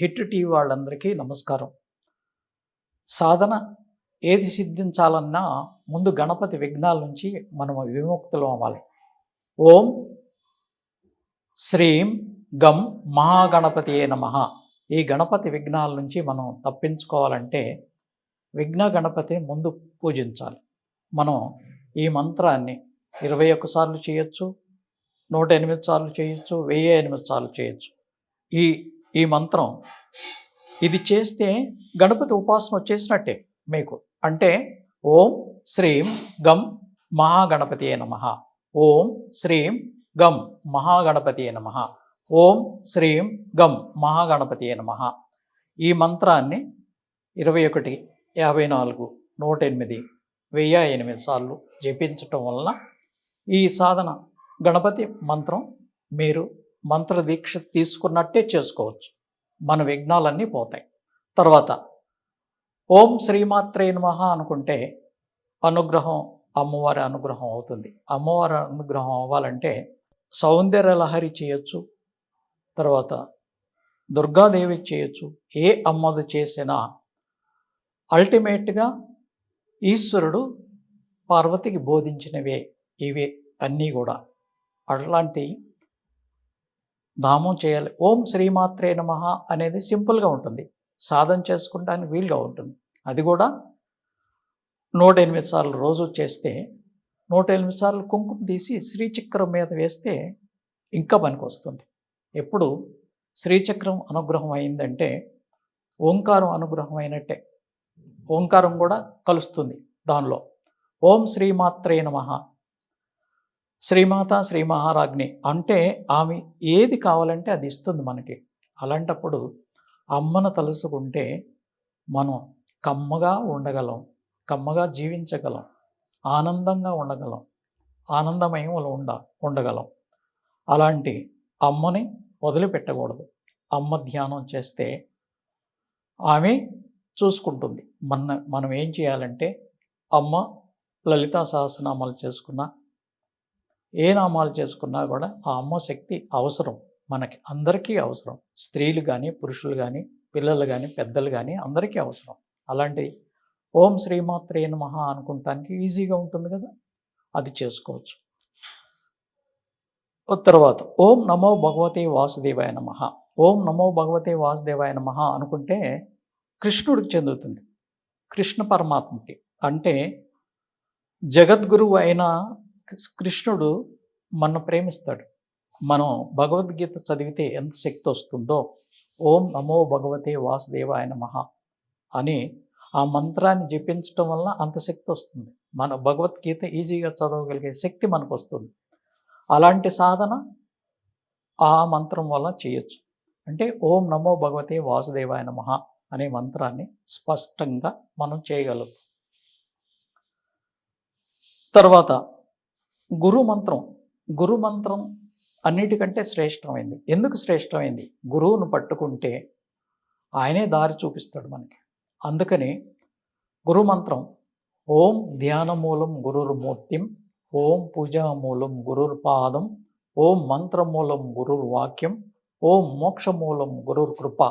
Hit tea వాళ్ళందరికీ నమస్కారం. సాధన ఏది సిద్ధించాలన్నా ముందు గణపతి విఘ్నాల నుంచి మనం విముక్తులు అవ్వాలి. ఓం శ్రీం గం మహాగణపతి నమ. ఈ గణపతి విఘ్నాల నుంచి మనం తప్పించుకోవాలంటే విఘ్న గణపతిని ముందు పూజించాలి. మనం ఈ మంత్రాన్ని ఇరవై ఒక్క సార్లు చేయొచ్చు నూట ఎనిమిది సార్లు చేయొచ్చు వెయ్యి ఎనిమిది సార్లు చేయొచ్చు. ఈ ఈ మంత్రం. ఇది చేస్తే గణపతి ఉపాసన వచ్చేసినట్టే మీకు. అంటే ఓం శ్రీం గం మహాగణపతి నమ. ఓం శ్రీం గం మహాగణపతి నమ. ఓం శ్రీం గం మహాగణపతి నమ. ఈ మంత్రాన్ని ఇరవై ఒకటి యాభై నాలుగు నూట ఎనిమిది వెయ్యి ఎనిమిది సార్లు జపించటం వలన ఈ సాధన గణపతి మంత్రం మీరు మంత్ర దీక్ష తీసుకున్నట్టే చేసుకోవచ్చు. మన విఘ్నాలన్నీ పోతాయి. తర్వాత ఓం శ్రీమాత్రే నమః అనుకుంటే అనుగ్రహం అమ్మవారి అనుగ్రహం అవుతుంది. అమ్మవారి అనుగ్రహం అవ్వాలంటే సౌందర్య లహరి చేయొచ్చు. తర్వాత దుర్గాదేవి చేయొచ్చు. ఏ అమ్మది చేసినా అల్టిమేట్గా ఈశ్వరుడు పార్వతికి బోధించినవే ఇవే అన్నీ కూడా. అట్లాంటి నామం చేయాలి. ఓం శ్రీమాత్రే నమ అనేది సింపుల్గా ఉంటుంది. సాధన చేసుకోవడానికి వీలుగా ఉంటుంది. అది కూడా నూట ఎనిమిది సార్లు రోజు చేస్తే నూట ఎనిమిది సార్లు కుంకుమ తీసి శ్రీచక్రం మీద వేస్తే ఇంకా పనికి వస్తుంది. ఎప్పుడు? శ్రీచక్రం అనుగ్రహం అయిందంటే ఓంకారం అనుగ్రహం అయినట్టే. ఓంకారం కూడా కలుస్తుంది దానిలో. ఓం శ్రీమాత్రే నమ శ్రీమాత శ్రీ మహారాజ్ని అంటే ఆమె ఏది కావాలంటే అది ఇస్తుంది మనకి. అలాంటప్పుడు అమ్మను తలుసుకుంటే మనం కమ్మగా ఉండగలం కమ్మగా జీవించగలం ఆనందంగా ఉండగలం ఆనందమయంలో ఉండ ఉండగలం. అలాంటి అమ్మని వదిలిపెట్టకూడదు. అమ్మ ధ్యానం చేస్తే ఆమె చూసుకుంటుంది. మన మనం ఏం చేయాలంటే అమ్మ లలితా సహస్రనామాలు చేసుకున్నా ఏ నామాలు చేసుకున్నా కూడా ఆ అమ్మ శక్తి అవసరం. మనకి అందరికీ అవసరం. స్త్రీలు కానీ పురుషులు కానీ పిల్లలు కానీ పెద్దలు కానీ అందరికీ అవసరం. అలాంటి ఓం శ్రీమాత్రే నమః అనుకుంటానికి ఈజీగా ఉంటుంది కదా? అది చేసుకోవచ్చు. తర్వాత ఓం నమో భగవతే వాసుదేవాయ నమ. ఓం నమో భగవతే వాసుదేవాయ నమ అనుకుంటే కృష్ణుడికి చెందుతుంది. కృష్ణ పరమాత్మకి. అంటే జగద్గురువు అయిన కృష్ణుడు మన ప్రేమిస్తాడు. మనం భగవద్గీత చదివితే ఎంత శక్తి వస్తుందో ఓం నమో భగవతే వాసుదేవాయ మహా అని ఆ మంత్రాన్ని జపించడం వల్ల అంత శక్తి వస్తుంది. మన భగవద్గీత ఈజీగా చదవగలిగే శక్తి మనకు వస్తుంది. అలాంటి సాధన ఆ మంత్రం వల్ల చేయొచ్చు. అంటే ఓం నమో భగవతే వాసుదేవాయ నమ అనే మంత్రాన్ని స్పష్టంగా మనం చేయగలం తర్వాత గురు మంత్రం గురు మంత్రం అన్నిటికంటే శ్రేష్టమైంది. ఎందుకు శ్రేష్టమైంది? గురువును పట్టుకుంటే ఆయనే దారి చూపిస్తాడు మనకి. అందుకని గురు మంత్రం ఓం ధ్యానమూలం గురుర్మూర్తిం ఓం పూజామూలం గురుర్పాదం ఓం మంత్రమూలం గురుర్వాక్యం ఓం మోక్షమూలం గురుర్ కృప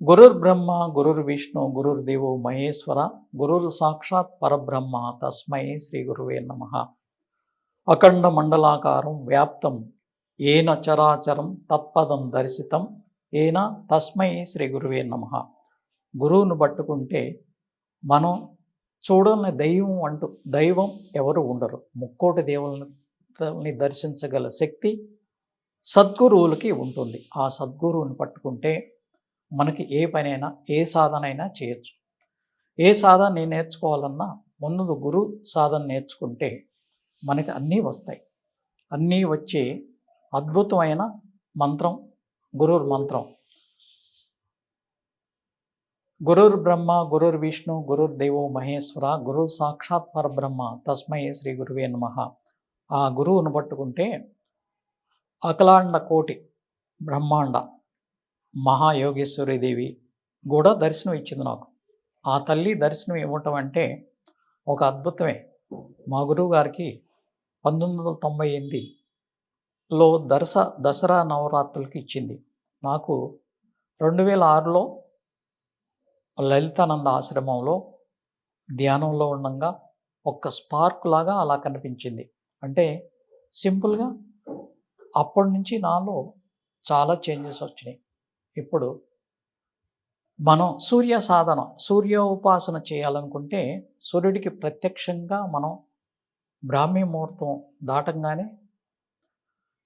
గురుర్ బ్రహ్మ గురుర్ విష్ణు గురుర్ దేవో మహేశ్వర గురుర్ సాక్షాత్ పరబ్రహ్మ తస్మై శ్రీ గురువే నమ. అఖండ మండలాకారం వ్యాప్తం. ఏన చరాచరం తత్పదం దర్శితం. ఏన తస్మై శ్రీ గురువే నమ. గురువును పట్టుకుంటే మనం చూడని దైవం అంటూ దైవం ఎవరు ఉండరు. ముక్కోటి దేవుల్ని దర్శించగల శక్తి సద్గురువులకి ఉంటుంది. ఆ సద్గురువుని పట్టుకుంటే మనకి ఏ పనైనా ఏ సాధన అయినా చేయొచ్చు. ఏ సాధన నేను నేర్చుకోవాలన్నా ముందు గురు సాధన నేర్చుకుంటే మనకి అన్నీ వస్తాయి. అన్నీ వచ్చే అద్భుతమైన మంత్రం గురుర్ మంత్రం. గురుర్ బ్రహ్మ గురుర్ విష్ణు గురుర్ దేవో మహేశ్వర గురు సాక్షాత్ పరబ్రహ్మ తస్మై శ్రీ గురువే నమ. ఆ గురువును పట్టుకుంటే అఖలాండ కోటి బ్రహ్మాండ మహాయోగేశ్వరీదేవి కూడా దర్శనం ఇచ్చింది నాకు. ఆ తల్లి దర్శనం ఇవ్వటం అంటే ఒక అద్భుతమే. మా గురువు గారికి పంతొమ్మిది వందల తొంభై ఎనిమిదిలో దర్శ దసరా నవరాత్రులకి ఇచ్చింది. నాకు రెండు వేల ఆరులో లలితానంద ఆశ్రమంలో ధ్యానంలో ఉండగా ఒక్క స్పార్క్ లాగా అలా కనిపించింది. అంటే సింపుల్గా అప్పటి నుంచి నాలో చాలా చేంజెస్ వచ్చినాయి. ఇప్పుడు మనం సూర్య సాధన సూర్య ఉపాసన చేయాలనుకుంటే సూర్యుడికి ప్రత్యక్షంగా మనం బ్రాహ్మీ ముహూర్తం దాటంగానే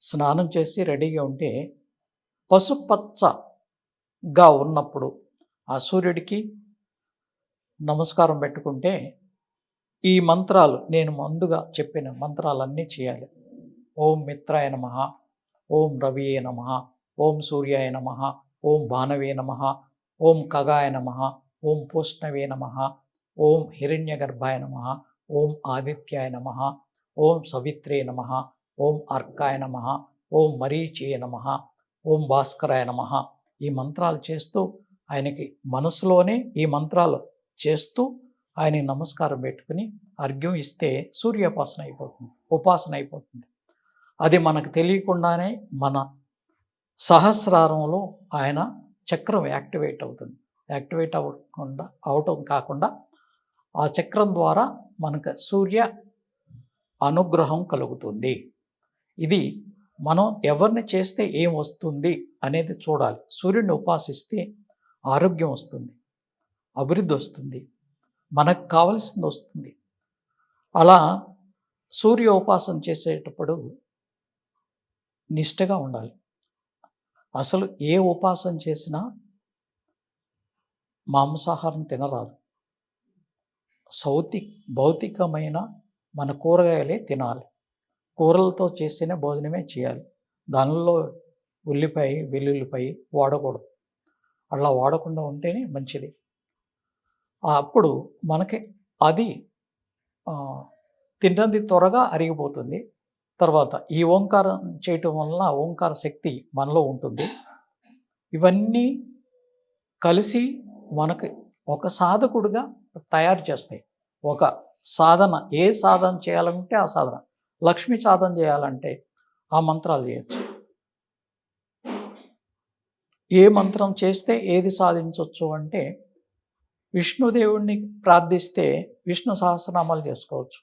స్నానం చేసి రెడీగా ఉంటే పసుపచ్చగా ఉన్నప్పుడు ఆ సూర్యుడికి నమస్కారం పెట్టుకుంటే ఈ మంత్రాలు నేను ముందుగా చెప్పిన మంత్రాలన్నీ చేయాలి. ఓం మిత్రాయ నమ ఓం రవియే నమ ఓం సూర్యాయ నమ ఓం భానవే నమ ఓం కగాయ నమ ఓం పూష్ణవే నమ ఓం హిరణ్య గర్భాయ నమ ఓం ఆదిత్యాయ నమ ఓం సవిత్రే నమ ఓం అర్కాయ నమ ఓం మరీచే నమ ఓం భాస్కరాయ నమ ఈ మంత్రాలు చేస్తూ ఆయనకి మనసులోనే ఈ మంత్రాలు చేస్తూ ఆయన నమస్కారం పెట్టుకుని అర్ఘ్యం ఇస్తే సూర్యోపాసన అయిపోతుంది ఉపాసన అయిపోతుంది. అది మనకు తెలియకుండానే మన సహస్రారంలో ఆయన చక్రం యాక్టివేట్ అవుతుంది. యాక్టివేట్ అవ్వకుండా అవటం కాకుండా ఆ చక్రం ద్వారా మనకు సూర్య అనుగ్రహం కలుగుతుంది. ఇది మనం ఎవరిని చేస్తే ఏం వస్తుంది అనేది చూడాలి. సూర్యుడిని ఉపాసిస్తే ఆరోగ్యం వస్తుంది అభివృద్ధి వస్తుంది మనకు కావలసింది వస్తుంది. అలా సూర్య ఉపాసన చేసేటప్పుడు నిష్టగా ఉండాలి. అసలు ఏ ఉపాసన చేసినా మాంసాహారం తినరాదు. సౌతి భౌతికమైన మన కూరగాయలే తినాలి. కూరలతో చేసిన భోజనమే చేయాలి. దానిలో ఉల్లిపాయ వెల్లుల్లిపాయ వాడకూడదు. అలా వాడకుండా ఉంటేనే మంచిది. అప్పుడు మనకి అది తిన్నది త్వరగా అరిగిపోతుంది. తర్వాత ఈ ఓంకారం చేయటం వలన ఓంకార శక్తి మనలో ఉంటుంది. ఇవన్నీ కలిసి మనకి ఒక సాధకుడుగా తయారు చేస్తాయి. ఒక సాధన ఏ సాధన చేయాలంటే ఆ సాధన. లక్ష్మి సాధన చేయాలంటే ఆ మంత్రాలు చేయొచ్చు. ఏ మంత్రం చేస్తే ఏది సాధించవచ్చు అంటే విష్ణుదేవుణ్ణి ప్రార్థిస్తే విష్ణు సహస్రనామాలు చేసుకోవచ్చు.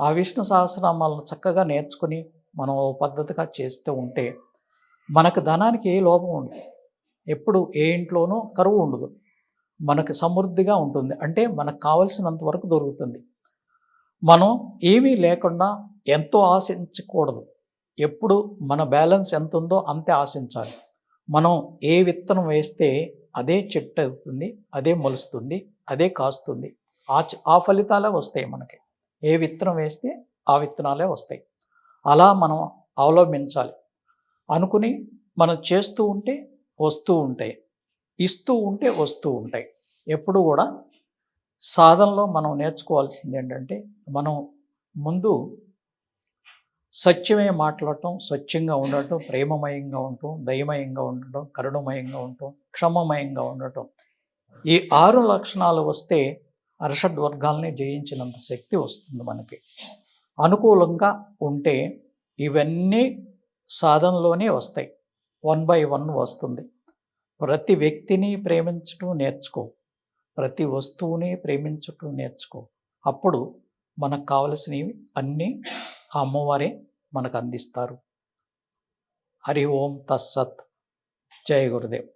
ఆ విష్ణు సహస్రనామాలను చక్కగా నేర్చుకుని మనం పద్ధతిగా చేస్తూ ఉంటే మనకు ధనానికి ఏ లోపం ఉండదు. ఎప్పుడు ఏ ఇంట్లోనూ కరువు ఉండదు. మనకు సమృద్ధిగా ఉంటుంది. అంటే మనకు కావలసినంత వరకు దొరుకుతుంది. మనం ఏమీ లేకుండా ఎంతో ఆశించకూడదు. ఎప్పుడు మన బ్యాలెన్స్ ఎంత ఉందో అంతే ఆశించాలి. మనం ఏ విత్తనం వేస్తే అదే చెట్టు అవుతుంది అదే మొలుస్తుంది అదే కాస్తుంది. ఆ ఆ ఫలితాలే వస్తాయి మనకి. ఏ విత్తనం వేస్తే ఆ విత్తనాలే వస్తాయి. అలా మనం అవలంబించాలి. అనుకుని మనం చేస్తూ ఉంటే వస్తూ ఉంటాయి. ఇస్తూ ఉంటే వస్తూ ఉంటాయి. ఎప్పుడు కూడా సాధనలో మనం నేర్చుకోవాల్సింది ఏంటంటే మనం ముందు సత్యమే మాట్లాడటం స్వచ్ఛంగా ఉండటం ప్రేమమయంగా ఉండటం దయమయంగా ఉండటం కరుణమయంగా ఉండటం క్షమమయంగా ఉండటం. ఈ ఆరు లక్షణాలు వస్తే అర్షడ్ వర్గాల్ని జయించినంత శక్తి వస్తుంది మనకి. అనుకూలంగా ఉంటే ఇవన్నీ సాధనలోనే వస్తాయి. వన్ బై వన్ వస్తుంది. ప్రతి వ్యక్తిని ప్రేమించటం నేర్చుకో. ప్రతి వస్తువుని ప్రేమించటం నేర్చుకో. అప్పుడు మనకు కావలసినవి అన్నీ ఆ అమ్మవారే మనకు అందిస్తారు. హరి ఓం తస్సత్ జయ గురుదేవ్.